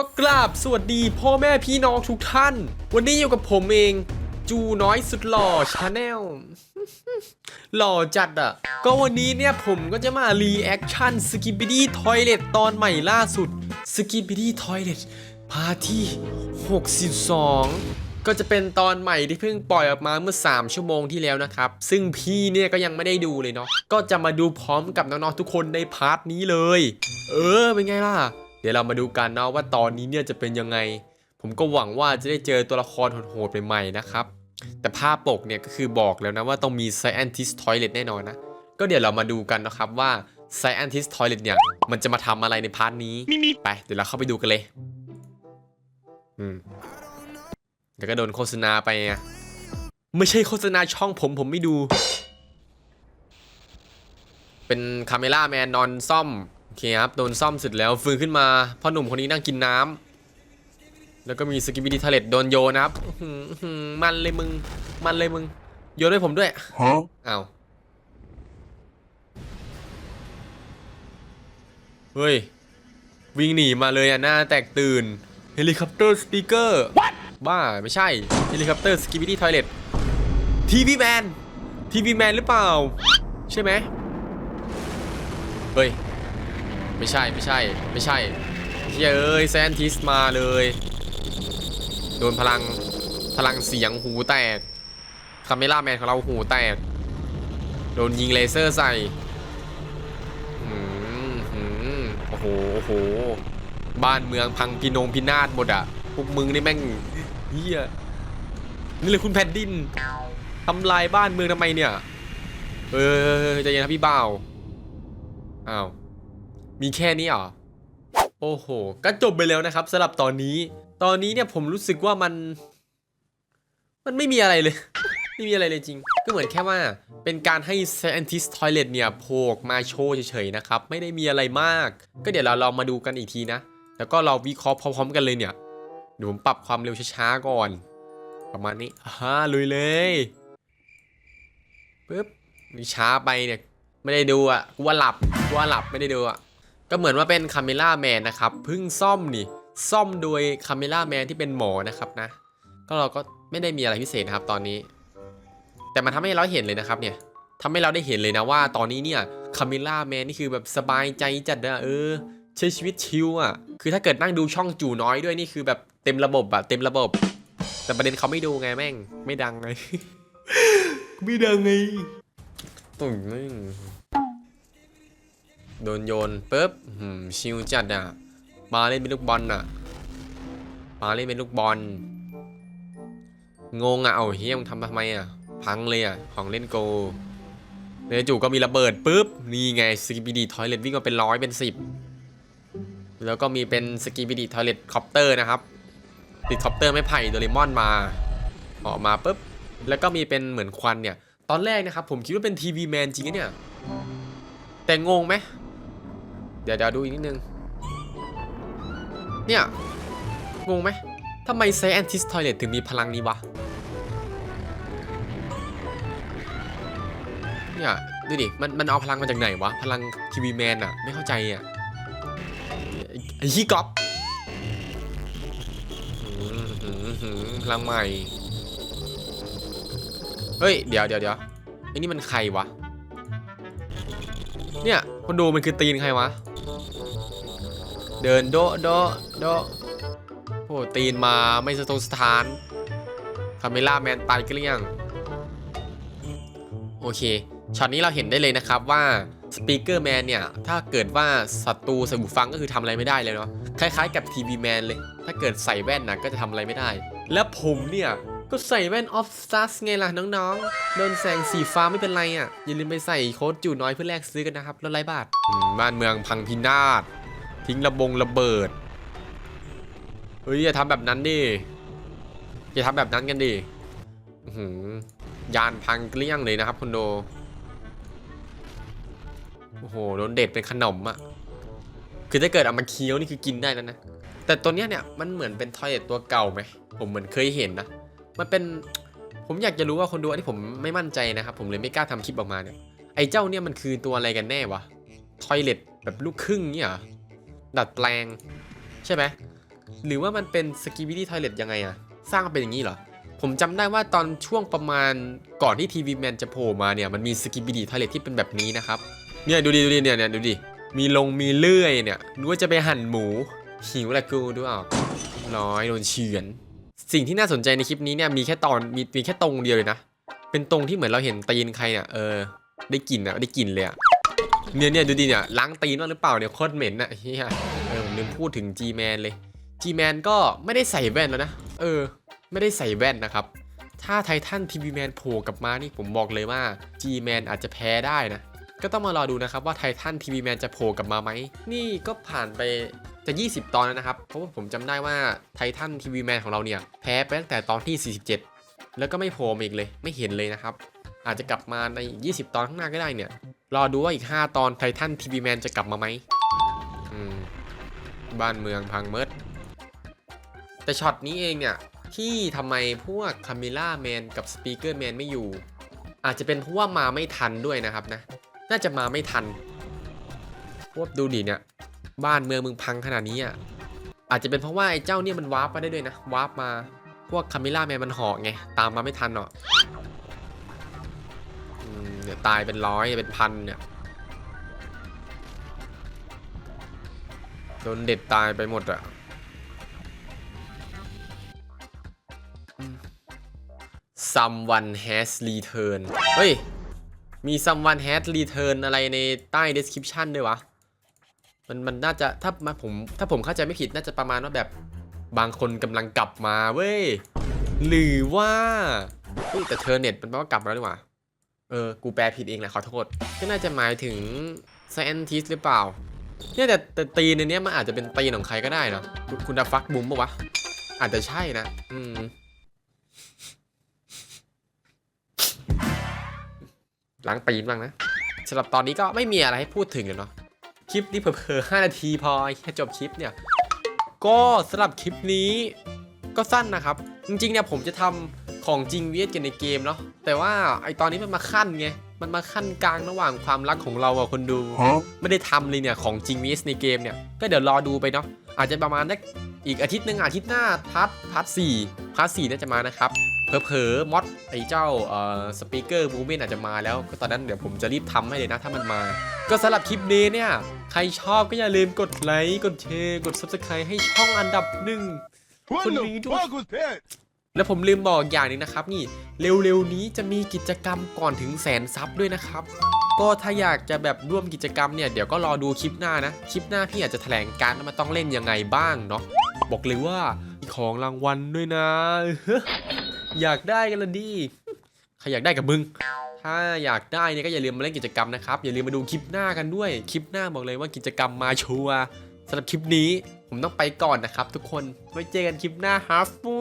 ก็กราบสวัสดีพ่อแม่พี่น้องทุกท่าน วันนี้อยู่กับผมเอง จูน้อยสุดหล่อชาแนลหล่อจัดอะ ก็วันนี้เนี่ยผมก็จะมารีแอคชั่นสกิ b ิดี้ทอยเลตตอนใหม่ล่าสุดสกิ b ิดี้ทอยเลตพาร์ที่ 62ก็จะเป็นตอนใหม่ที่เพิ่งปล่อยออกมาเมื่อ 3 ชั่วโมงที่แล้วนะครับ ซึ่งพี่เนี่ยก็ยังไม่ได้ดูเลยเนาะก็จะมาดูพร้อมกับน้องๆทุกคนในพาร์ทนี้เลย เออเป็นไงล่ะ เดี๋ยวเรามาดูกันเนาะว่าตอนนี้เนี่ยจะเป็นยังไง ผมก็หวังว่าจะได้เจอตัวละครโหดๆใหม่ๆนะครับ แต่ภาพปกเนี่ยก็คือบอกแล้วนะว่าต้องมี Scientist Toilet แน่นอนนะ ก็เดี๋ยวเรามาดูกันนะครับว่า Scientist Toilet เนี่ยมันจะมาทำอะไรในพาร์ทนี้ ไป เดี๋ยวเราเข้าไปดูกันเลย อืมเดี๋ยวก็โดนโฆษณาไปไงไม่ใช่โฆษณาช่องผมผมไม่ดู เป็นคาเมล่าแมนนอนซ่อม โอเคครับ โดนซ่อมเสร็จแล้วฟื้นขึ้นมาพ่อหนุ่มคนนี้นั่งกินน้ำแล้วก็มีสกิบิดีทาเลตโดนโยนนะครับอื้อหืออื้อหือมันเลยมึง มันเลยมึง โยนให้ผมด้วย Huh? อ้าวเฮ้ย วิ่งหนีมาเลยอะ หน้าแตกตื่น เฮลิคอปเตอร์สปีกเกอร์บ้า ไม่ใช่ เฮลิคอปเตอร์สกิบิดี้ทอยเลตทีวีแมนทีวีแมนหรือเปล่า ใช่ไหมเฮ้ย ไม่ใช่ไม่ใช่ ไม่ใช่เฮ้ยเอ้ยแซนทิสมาเลย โดนพลังพลังเสียงหูแตกคาเมล่าแมนของเราหูแตก โดนยิงเลเซอร์ใส่หืมหืมโอ้โหโอ้โห บ้านเมืองพังพินงพินาศหมดอะ พวกมึงนี่แม่งเฮียนี่เลยคุณแผ่นดินทำลายบ้านเมืองทำไมเนี่ย เออใจเย็นนะพี่บ่าว อ้าว มีแค่นี้เหรอ โอ้โห ก็จบไปแล้วนะครับสำหรับตอนนี้ ตอนนี้เนี่ยผมรู้สึกว่ามัน มันไม่มีอะไรเลย ไม่มีอะไรเลยจริง ก็เหมือนแค่ว่าเป็นการให้ Scientist Toilet เนี่ยโผล่มาโชว์เฉยๆนะครับ ไม่ได้มีอะไรมาก ก็เดี๋ยวเราลองมาดูกันอีกทีนะ แล้วก็เราวิเคราะห์พร้อมๆกันเลยเนี่ยเดี๋ยวผมปรับความเร็วช้าๆก่อน ประมาณนี้ฮ่าลุยเลยปึ๊บนี่ช้าไปเนี่ย ไม่ได้ดูอะกูว่าหลับกูว่าหลับไม่ได้ดูอะ ก็เหมือนว่าเป็นคาเมล่าแมนนะครับเพิ่งซ่อมนี่ ซ่อมโดยคาเมล่าแมนที่เป็นหมอนะครับนะ ก็เราก็ไม่ได้มีอะไรพิเศษนะครับตอนนี้ แต่มันทำให้เราเห็นเลยนะครับเนี่ยทำให้เราได้เห็นเลยนะว่า ตอนนี้เนี่ยคาเมล่าแมนนี่คือแบบสบายใจจัดอะเออใช้ชีวิตชิลอะคือถ้าเกิดนั่งดูช่องจู่น้อยด้วยนี่คือแบบเต็มระบบอะเต็มระบบ แต่ประเด็นเขาไม่ดูไงแม่ง ไม่ดังไง ไม่ดังไงตุ่งนึง โดนโยนปุ๊บชิลจัดอะมาเล่นเป็นลูกบอลอะมาเล่นเป็นลูกบอล งงอะเอาเฮียมทำทำไมอะพังเลยอะของเล่นโกในจู่ก็มีระเบิดปุ๊บ นี่ไงสกิบิดีทอยเลตวิ่งมาเป็นร้อยเป็นสิบแล้วก็มีเป็นสกิบิดีทอยเลตคอปเตอร์นะครับติดคอปเตอร์ไม่ไผ่โดเรมอนมา ออกมาปุ๊บ แล้วก็มีเป็นเหมือนควันเนี่ย ตอนแรกนะครับผมคิดว่าเป็นทีวีแมนจริงนะเนี่ย แต่งงไหม เดี๋ยวเดี๋ยวดูอีกนิดนึง เนี่ย งงไหมทำไม Scientist Toilet ถึงมีพลังนี้วะ เนี่ย ดูดิ มันมันเอาพลังมาจากไหนวะ พลังทีวีแมนอะไม่เข้าใจอะไอ้ฮีกอปหืมหืมหืมพลังใหม่ เฮ้ย เดี๋ยวเดี๋ยวเดี๋ยวไอ้นี่มันใครวะ เนี่ยคนดูมันคือตีนใครวะ เดินโดะโดะโดะโอ้ตีนมาไม่สะทกสถานคาเมล่าแมนตายเกลี้ยง โอเคช็อตนี้เราเห็นได้เลยนะครับว่าสปีกเกอร์แมนเนี่ย ถ้าเกิดว่าศัตรูใส่หูฟังก็คือทำอะไรไม่ได้เลยเนาะคล้ายๆกับทีวีแมนเลย ถ้าเกิดใส่แว่นนะก็จะทำอะไรไม่ได้ และผมเนี่ย ก็ใส่แว่นออฟซัสไงล่ะน้องๆ โดนแสงสีฟ้าไม่เป็นไรอะ อย่าลืมไปใส่โค้ดจู่น้อยเพื่อแลกซื้อกันนะครับลดไร้บาทบ้านเมืองพังพินาศ ทิ้งระบงระเบิด เฮ้ยอย่าทำแบบนั้นดิ อย่าทำแบบนั้นกันดิหือยานพังเกลี้ยงเลยนะครับคุณโด โอ้โหโดนเด็ดเป็นขนมอะคือถ้าเกิดเอามาเคี้ยวนี่คือกินได้แล้วนะ แต่ตัวเนี้ยเนี่ยมันเหมือนเป็นทอยเลตตัวเก่าไหม ผมเหมือนเคยเห็นนะ มันเป็น ผมอยากจะรู้ว่าคนดูอันนี้ผมไม่มั่นใจนะครับ ผมเลยไม่กล้าทำคลิปออกมาเนี่ย ไอ้เจ้าเนี่ยมันคือตัวอะไรกันแน่วะ ทอยเลตแบบลูกครึ่งเนี่ยเหรอ ดัดแปลง ใช่ไหมหรือว่ามันเป็นสกีบิดี้ทอยเลตยังไงอะสร้างมาเป็นอย่างนี้เหรอ ผมจำได้ว่าตอนช่วงประมาณก่อนที่ทีวีแมนจะโผล่มาเนี่ยมันมีสกีบิดี้ทอยเลตที่เป็นแบบนี้นะครับ เนี่ยดูดิดูดิเนี่ยเนี่ยดูดิ มีลงมีเลื่อยเนี่ยนึกว่าจะไปหั่นหมู หิวแหละกูดูออกร้อยโดนเฉือน สิ่งที่น่าสนใจในคลิปนี้เนี่ยมีแค่ตอนมีมีแค่ตรงเดียวเลยนะ เป็นตรงที่เหมือนเราเห็นตีนใครเนี่ยเออได้กลิ่นอะได้กลิ่นเลยอะ เนี่ยเนี่ยดูดิเนี่ยล้างตีนบ้างหรือเปล่าเนี่ยโคตรเหม็นอะเฮียเออผมลืมพูดถึง G-Man เลย G-Man ก็ไม่ได้ใส่แว่นแล้วนะ เออ ไม่ได้ใส่แว่นนะครับ ถ้าไททันทีวีแมนโผล่กลับมานี่ผมบอกเลยว่า G-Man อาจจะแพ้ได้นะ ก็ต้องมารอดูนะครับว่าไททันทีวีแมนจะโผล่กลับมาไหม นี่ก็ผ่านไปจะ 20 ตอนแล้วนะครับ เพราะว่าผมจำได้ว่าไททันทีวีแมนของเราเนี่ยแพ้ไปตั้งแต่ตอนที่ 47 แล้วก็ไม่โผล่มาอีกเลย ไม่เห็นเลยนะครับ อาจจะกลับมาใน 20 ตอนข้างหน้าก็ได้เนี่ย รอดูว่าอีก 5 ตอนไททันทีวีแมนจะกลับมาไหมมบ้านเมืองพังเมิดแต่ช็อตนี้เองเนี่ยที่ทำไมพวกคาเมล่าแมนกับสปีกเกอร์แมนไม่อยู่ อาจจะเป็นเพราะว่ามาไม่ทันด้วยนะครับนะ น่าจะมาไม่ทันพวกดูดิเนี่ยบ้านเมืองมึงพังขนาดนี้อะอาจจะเป็นเพราะว่าไอ้เจ้าเนี่ยมันวาร์ปมาได้ด้วยนะวาร์ปมาพวกคาเมล่าแมนมันเหอกไงตามมาไม่ทันหรอกอืมเดี๋ยวตายเป็นร้อยเป็นพันเนี่ยโดนเด็ดตายไปหมดอะ someone has returned เฮ้ย มี someone has returned อะไรในใต้ description ด้วยวะ มันมันน่าจะถ้ามาผมถ้าผมเข้าใจไม่ผิดน่าจะประมาณว่าแบบบางคนกำลังกลับมาเว้ย หรือว่าเฮ้ยแต่เธอเน็ตมันแปลว่ากลับมาแล้วนี่หว่า เออ กูแปลผิดเองแหละขอโทษ ก็น่าจะหมายถึง scientist หรือเปล่า เนี่ยแต่แต่ตีนในนี้มันอาจจะเป็นตีนของใครก็ได้เนอะคุณดาฟักบุมปะวะ อาจจะใช่นะ อืม หลังปีนบ้างนะสำหรับตอนนี้ก็ไม่มีอะไรให้พูดถึงเลยเนาะ คลิปนี้เผลอๆ5นาทีพอแค่จบคลิปเนี่ย ก็สำหรับคลิปนี้ก็สั้นนะครับ จริงๆเนี่ยผมจะทำของจริงเวียดกันในเกมเนาะแต่ว่าไอตอนนี้มันมาขั้นไงมันมาขั้นกลางระหว่างความรักของเราอะคนดู ไม่ได้ทำเลยเนี่ยของจริง vs ในเกมเนี่ยก็เดี๋ยวรอดูไปเนาะอาจจะประมาณนักอีกอาทิตย์หนึ่งอาทิตย์หน้าพาร์ทพาร์ทสี่พาร์ทสี่น่าจะมานะครับเผลอๆมอดไอ้เจ้าเอ่อสปีกเกอร์มูเมนอาจจะมาแล้ว ก็ตอนนั้นเดี๋ยวผมจะรีบทำให้เลยนะถ้ามันมา ก็สำหรับคลิปนี้เนี่ย ใครชอบก็อย่าลืมกดไลค์กดแชร์กด subscribe ให้ช่องอันดับหนึ่ง What Couldn't the you do- fuck was that? แล้วผมลืมบอกอย่างหนึงนะครับ นี่เร็วๆนี้จะมีกิจกรรมก่อนถึงแสนซับด้วยนะครับ ก็ถ้าอยากจะแบบร่วมกิจกรรมเนี่ยเดี๋ยวก็รอดูคลิปหน้านะคลิปหน้าพี่อาจจะแถลงการว่ามันต้องเล่นยังไงบ้างเนาะบอกเลยว่ามีของรางวัลด้วยนะ อยากได้กันละดิใครอยากได้กับมึง ถ้าอยากได้เนี่ยก็อย่าลืมมาเล่นกิจกรรมนะครับ อย่าลืมมาดูคลิปหน้ากันด้วย คลิปหน้าบอกเลยว่ากิจกรรมมาชัวร์สำหรับคลิปนี้ ผมต้องไปก่อนนะครับทุกคนไว้เจอกันคลิปหน้าฮาร์ฟู